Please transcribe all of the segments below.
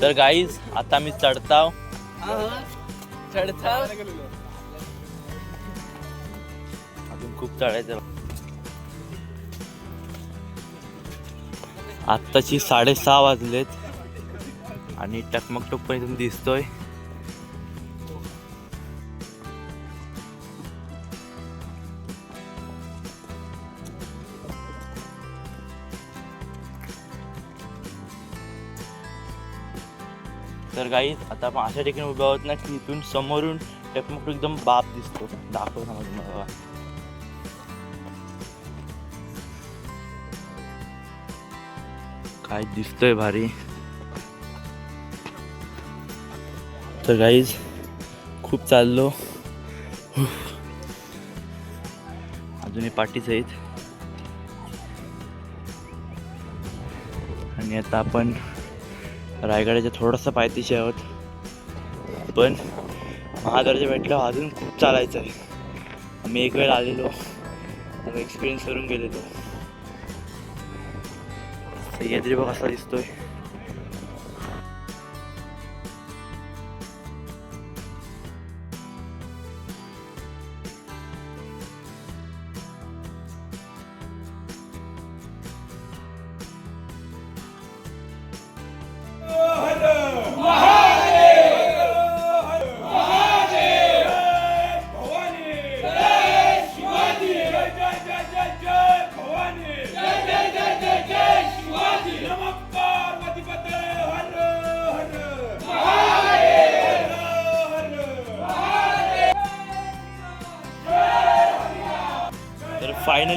तर गाईज आता मी चढताव. चढता अजून खूप चढायचं. आत्ताची साडेसहा वाजलेत. आणि टकमक टोक पण इथून दिसतोय. तर गाईज आता आपण अशा ठिकाणी उभे आहोत ना की इथून समोरून टकमक एकदम बाप दिसतो. दाखव समज मला काय दिसतोय भारी. तर गाईज खूप चाललो. अजूनही पाठीच आहेत. आणि आता आपण रायगडाच्या थोडासा पायथीशी आहोत. पण महादर्जा भेटल्यावर अजून खूप चालायचं आहे. आम्ही एक वेळ आलेलो एक्सपिरियन्स करून गेलेलो. सह्याद्री बघ कसा दिसतोय.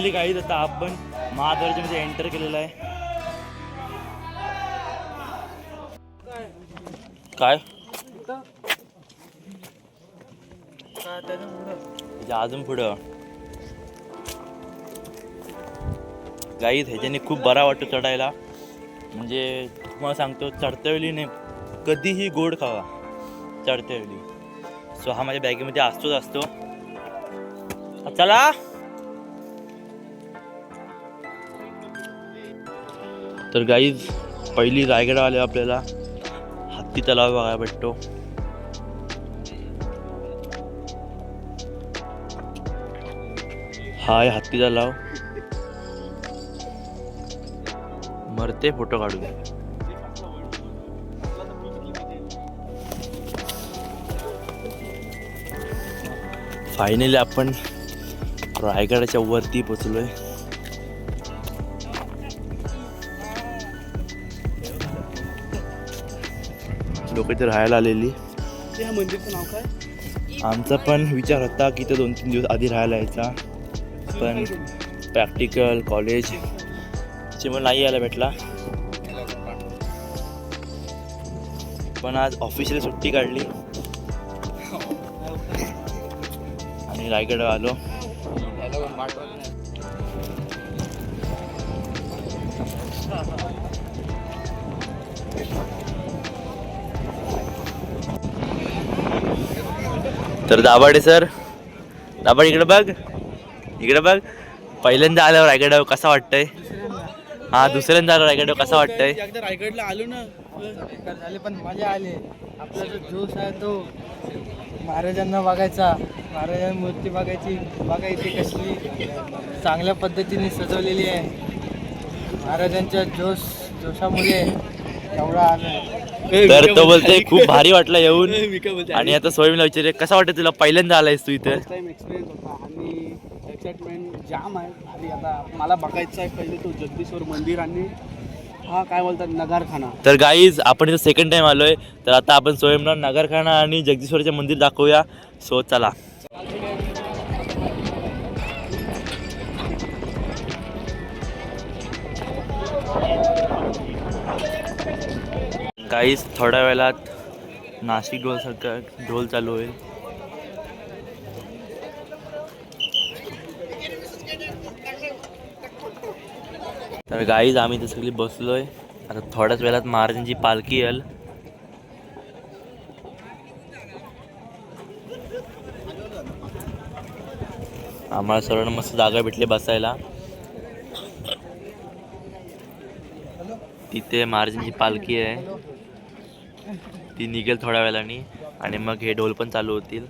फायनली काही आता आपण महादर्जामध्ये एंटर केलेलं आहे. काय? अजून पुढं. गाई ह्याच्याने खूप बरा वाटतो चढायला. म्हणजे तुम्हाला सांगतो चढत्या वेळी नाही कधीही गोड खावा. चढत्या वेळी सो हा माझ्या बॅगेमध्ये असतोच असतो. चला! तर गाईज पहिली रायगड आले आपल्याला. हत्ती तलाव बघायला भेटतो. हाय हत्ती तलाव. मरते फोटो काढू फायनली आपण रायगडाच्या वरती पोचलोय लोक इथे राहायला आलेली. मंदिरचं नाव काय? आमचा पण विचार होता की ते दोन तीन दिवस आधी राहायला यायचा. पण प्रॅक्टिकल कॉलेज त्याच्यामुळे नाही यायला भेटला. पण आज ऑफिशियल सुट्टी काढली. आणि रायगड आलो. तर दाभाडे सर दाभाडे इकडे बघ इकडे बघ. पहिल्यांदा आल्यावर रायगडावर कसा वाटतंय? हा दुसऱ्यांदा आल्यावर रायगडावर कसा वाटतंय? एकदा रायगडला आलो ना. झाले पण मजा आली. आपला जो जोश आहे तो महाराजांना बघायचा महाराजांची मूर्ती बघायची बघायची कसली. चांगल्या पद्धतीने सजवलेली आहे. महाराजांच्या जोश जोशामुळे आलं तर तो बोलतोय खूप भारी वाटलं येऊन. आणि आता सोयमीला विचार कसा वाटत तुला पहिल्यांदा आलायस तू इथे? फर्स्ट टाइम एक्सपिरियन्स होता आणि एक्साइटमेंट जाम आहे. आणि आता मला बघायचं आहे पहिले तो जगदीश्वर मंदिर आणि हा काय बोलतात नगारखाना. तर गाईज आपण इथं सेकंड टाइम आलोय. तर आता आपण सोयमला नगरखाना आणि जगदीश्वरचे मंदिर दाखवूया. सो चला. काहीच थोड्या वेळात नाशिक ढोल सरकार ढोल चालू होईल. तर गाईज आम्ही इथे सगळी बसलोय. आता थोड्याच वेळात महाराजांची पालखी येईल. आम्हाला सर्वांना मस्त जागा भेटली बसायला. तिथे महाराजांची पालखी आहे. ती निघेल थोड्या वेळाने आणि मग हे ढोल पण चालू होतील.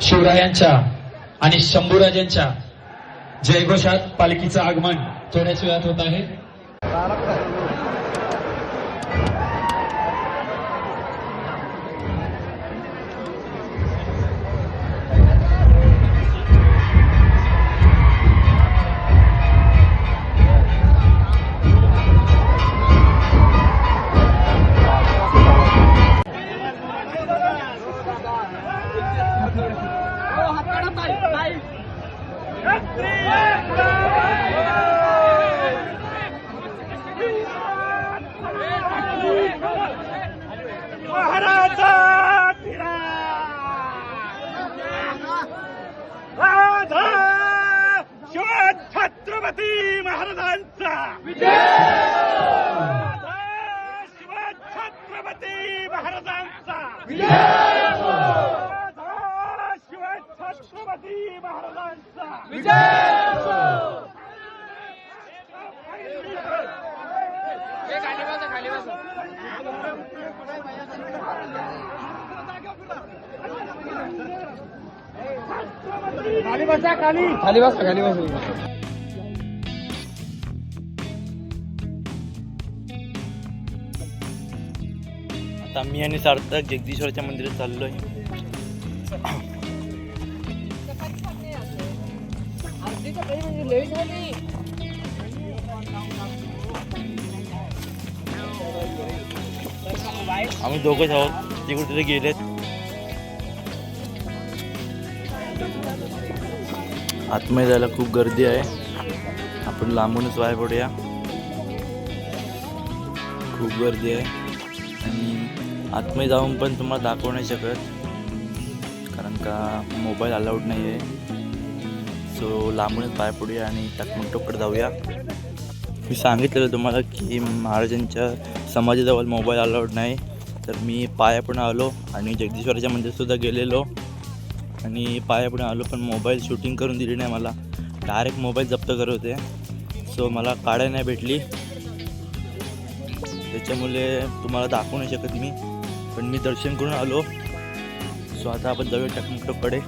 शिवरायांच्या आणि शंभूराजांच्या जयघोषात पालखीचं आगमन थोड्याच वेळात होत आहे. महाराजांचा राजा शिवछत्रपती महाराजांचा खाली बसा खाली बसा. आता मी आणि सार्थक जगदीश्वरच्या मंदिरात चाललोय आम्ही दोघंच आहोत तिकडे तिथे गेलेत आतमध्ये जायला खूप गर्दी आहे. आपण लांबूनच बाहेर पडूया. खूप गर्दी आहे. आणि आतमध्ये जाऊन पण तुम्हाला दाखवू नाही शकत. कारण का मोबाईल अलाउड नाही आहे सो लांबूनच पाय पडूया आणि टकमटोकडे जाऊया. मी सांगितलेलं तुम्हाला की महाराजांच्या समाजाजवळ मोबाईल अलाउड नाही. तर मी पाया पण आलो आणि जगदीश्वराच्या मंदिरसुद्धा गेलेलो. आणि पाया पण आलो पण मोबाईल शूटिंग करून दिली नाही मला. डायरेक्ट मोबाईल जप्त करत होते. सो मला काड्या नाही भेटली. त्याच्यामुळे तुम्हाला दाखवू नाही शकत मी. पण मी दर्शन करून आलो. सो आता आपण जाऊया टकमटककडे